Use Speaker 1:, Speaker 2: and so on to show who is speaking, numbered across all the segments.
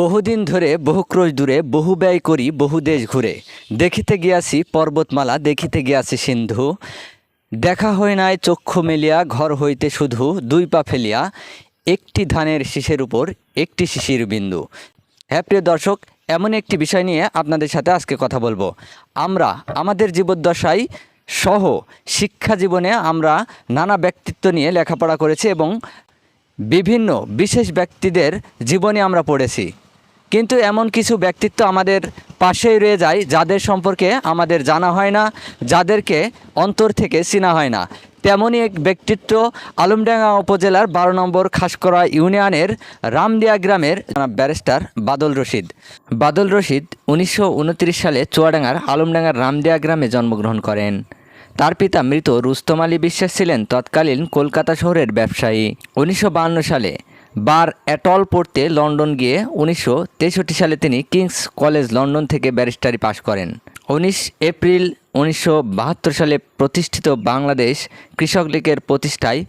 Speaker 1: বহুদিন ধরে বহু ক্রোশ দূরে, বহু ব্যয় করি, বহু দেশ ঘুরে। দেখিতে গিয়াছি পর্বতমালা, দেখিতে গিয়াছি সিন্ধু। দেখা হয় নাই চক্ষু মেলিয়া, ঘর হইতে শুধু দুই পা ফেলিয়া। একটি ধানের শীষের উপর, একটি শিশির বিন্দু। হ্যাঁ প্রিয় দর্শক, এমন একটি বিষয় নিয়ে আপনাদের সাথে আজকে কথা বলব। আমরা, আমাদের জীবদ্দশায় সহ শিক্ষা জীবনে আমরা নানা ব্যক্তিত্ব নিয়ে লেখাপড়া করেছি এবং বিভিন্ন বিশেষ ব্যক্তিদের জীবনে আমরা পড়েছি। কিন্তু এমন কিছু ব্যক্তিত্ব আমাদের পাশেই রয়ে যায়, যাদের সম্পর্কে আমাদের জানা হয় না, যাদেরকে অন্তর থেকে চিনা হয় না। তেমনই এক ব্যক্তিত্ব আলমডাঙ্গা উপজেলার বারো নম্বর খাসকরা ইউনিয়নের রামদিয়া গ্রামের ব্যারিস্টার বাদল রশিদ। বাদল রশিদ উনিশশো উনত্রিশ সালে চুয়াডাঙ্গার আলমডাঙ্গার রামদিয়া গ্রামে জন্মগ্রহণ করেন। তার পিতা মৃত রুস্তম আলী বিশ্বাস ছিলেন তৎকালীন কলকাতা শহরের ব্যবসায়ী। উনিশশো সালে বার অ্যাটল পড়তে লন্ডন গিয়ে উনিশশো তেষট্টি সালে তিনি কিংস কলেজ লন্ডন থেকে ব্যারিস্টারি পাশ করেন। উনিশ এপ্রিল উনিশশো বাহাত্তর সালে প্রতিষ্ঠিত বাংলাদেশ কৃষক লীগের প্রতিষ্ঠায়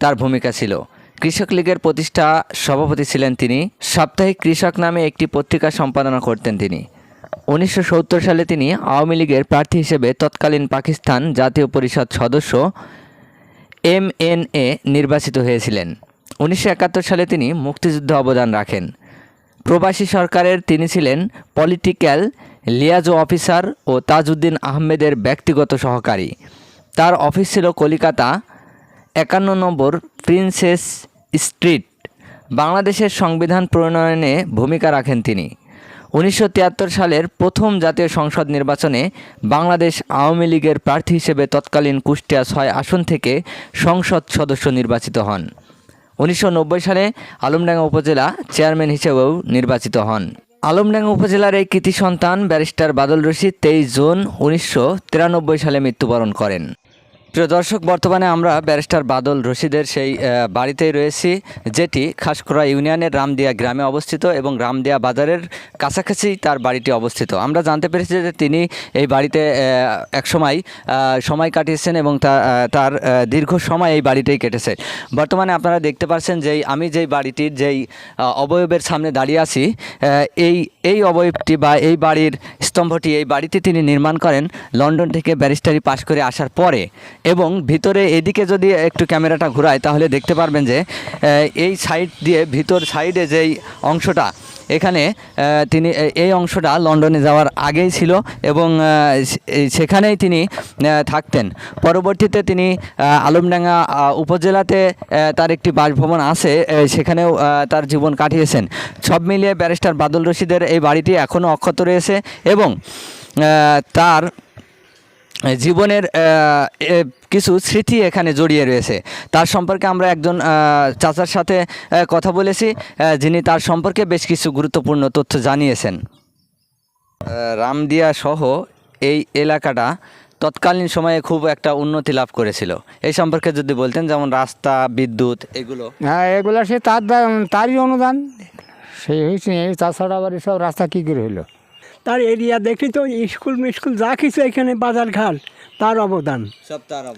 Speaker 1: তার ভূমিকা ছিল। কৃষক লীগের প্রতিষ্ঠা সভাপতি ছিলেন তিনি। সাপ্তাহিক কৃষক নামে একটি পত্রিকা সম্পাদনা করতেন তিনি। উনিশশো সত্তর সালে তিনি আওয়ামী লীগের প্রার্থী হিসেবে তৎকালীন পাকিস্তান জাতীয় পরিষদ সদস্য এমএনএ নির্বাচিত হয়েছিলেন। উনিশশো একাত্তর সালে তিনি মুক্তিযুদ্ধে অবদান রাখেন। প্রবাসী সরকারের তিনি ছিলেন পলিটিক্যাল লিয়াজো অফিসার ও তাজউদ্দিন আহমেদের ব্যক্তিগত সহকারী। তার অফিস ছিল কলিকাতা, একান্ন নম্বর প্রিন্সেস স্ট্রিট। বাংলাদেশের সংবিধান প্রণয়নে ভূমিকা রাখেন তিনি। উনিশশো তিয়াত্তর সালের প্রথম জাতীয় সংসদ নির্বাচনে বাংলাদেশ আওয়ামী লীগের প্রার্থী হিসেবে তৎকালীন কুষ্টিয়া ছয় আসন থেকে সংসদ সদস্য নির্বাচিত হন। উনিশশো নব্বই সালে আলমডাঙ্গা উপজেলা চেয়ারম্যান হিসেবেও নির্বাচিত হন। আলমডাঙ্গা উপজেলার এই কৃতি সন্তান ব্যারিস্টার বাদল রশিদ তেইশ জুন উনিশশো তিরানব্বই সালে মৃত্যুবরণ করেন। প্রিয় দর্শক, বর্তমানে আমরা ব্যারিস্টার বাদল রশিদের সেই বাড়িতেই রয়েছি, যেটি খাসকরা ইউনিয়নের রামদিয়া গ্রামে অবস্থিত এবং রামদিয়া বাজারের কাছাকাছি তার বাড়িটি অবস্থিত। আমরা জানতে পেরেছি যে তিনি এই বাড়িতে একসময় সময় কাটিয়েছেন এবং তার দীর্ঘ সময় এই বাড়িতেই কেটেছে। বর্তমানে আপনারা দেখতে পাচ্ছেন যেই আমি যেই বাড়িটির যেই অবয়বের সামনে দাঁড়িয়ে আছি এই এই অবয়বটি বা এই বাড়ির স্তম্ভটি এই বাড়িটি তিনি নির্মাণ করেন লন্ডন থেকে ব্যারিস্টারি পাশ করে আসার পরে। এবং ভিতরে এদিকে যদি একটু ক্যামেরাটা ঘোরায়, তাহলে দেখতে পারবেন যে এই সাইড দিয়ে, ভিতর সাইডে যেই অংশটা, এখানে তিনি এই অংশটা লন্ডনে যাওয়ার আগেই ছিল এবং সেখানেই তিনি থাকতেন। পরবর্তীতে তিনি আলমডাঙ্গা উপজেলাতে তার একটি বাসভবন আছে সেখানেও তার জীবন কাটিয়েছেন। সব মিলিয়ে ব্যারিস্টার বাদল রশিদের এই বাড়িটি এখনও অক্ষত রয়েছে এবং তার জীবনের কিছু স্মৃতি এখানে জড়িয়ে রয়েছে। তার সম্পর্কে আমরা একজন চাচার সাথে কথা বলেছি যিনি তার সম্পর্কে বেশ কিছু গুরুত্বপূর্ণ তথ্য জানিয়েছেন। রামদিয়া সহ এই এলাকাটা তৎকালীন সময়ে খুব একটা উন্নতি লাভ করেছিল। এই সম্পর্কে যদি বলতেন, যেমন রাস্তা, বিদ্যুৎ, এগুলো।
Speaker 2: হ্যাঁ এগুলো সে তার তারই অনুদান। সেই হয়েছে তাছাড়া আবার এসব রাস্তা কী করে হলো
Speaker 3: তার এরিয়া দেখি তো স্কুল মিস্কুল যা কিছু এখানে বাজার ঘাট তার অবদান।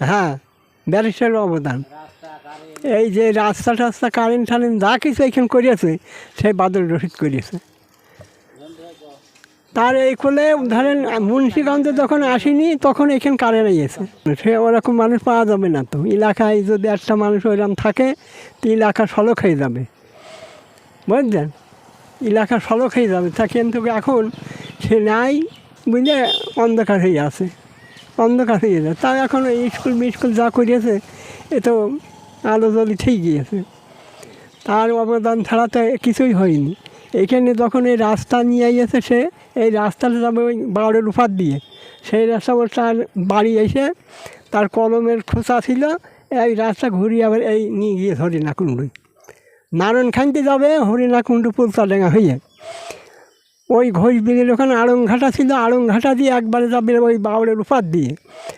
Speaker 3: হ্যাঁ ব্যারিস্টারের অবদান। এই যে রাস্তা টাস্তা কারেন্ট টারেন্ট যা কিছু এখানে করিয়েছে সেই বাদল রশিদ করিয়েছে। তার এই কোলে ধরেন মুন্সিগঞ্জে যখন আসেনি তখন এখানে কারেন্ট গেছে সে ওরকম মানুষ পাওয়া যাবে না তো। এলাকায় যদি একটা মানুষ ওইরকম থাকে তো এলাকা সলক হয়ে যাবে। বুঝলেন? এলাকা সলক হয়ে যাবে। তা কিন্তু এখন সে নাই বুঝলে অন্ধকার হয়ে আছে, অন্ধকার হয়ে যায় তা এখন স্কুল মিস্কুল যা করিয়েছে, এ তো আলো জলি ঠিক গিয়েছে। তার অবদান ছাড়া তো কিছুই হয়নি। এখানে যখন এই রাস্তা নিয়ে গেছে সে, এই রাস্তাটা যাবে ওই বাউরের উপার দিয়ে। সেই রাস্তা তার বাড়ি এসে তার কলমের খোঁচা ছিল, এই রাস্তা ঘুরিয়ে আবার এই নিয়ে গিয়ে হরিণাকুণ্ডুই নারায়ণখানতে যাবে হরিণাকুণ্ডু পুলতাডাঙ্গা হয়ে ওই ঘোষ বিলের ওখানে আড়ংঘাটা ছিল আড়ংঘাটা দিয়ে একবারে যাবে ওই বাউরের উপার দিয়ে।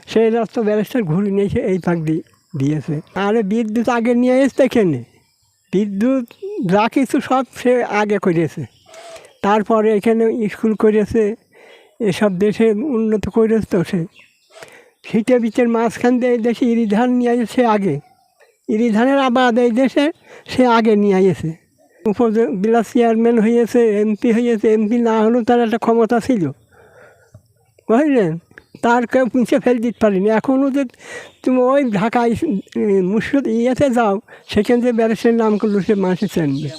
Speaker 3: সেই রাস্তা ব্যারিস্টার ঘুরে নিয়েছে এই ফাঁক দিয়ে দিয়েছে। আর বিদ্যুৎ আগে নিয়ে এসছে এখানে। বিদ্যুৎ যা কিছু সব সে আগে করেছে। তারপরে এখানে স্কুল করেছে, এসব দেশে উন্নত করেছে তো সে। শীতে বিচের মাঝখান দিয়ে এই দেশে ইরিধান নিয়ে এসে আগে। ইরিধানের আবাদ এই দেশে সে আগে নিয়ে এসে উপজেলা চেয়ারম্যান হয়েছে এমপি হয়েছে এমপি না হলেও তার একটা ক্ষমতা ছিল। বুঝলেন? তার কেউ পুঁছে ফেল দিতে পারিনি। এখনও যে তুমি ওই ঢাকায় মুর্শিদ ইয়েতে যাও, সেখান থেকে ব্যারিস্টারের নাম করল সে মানুষে চেনবে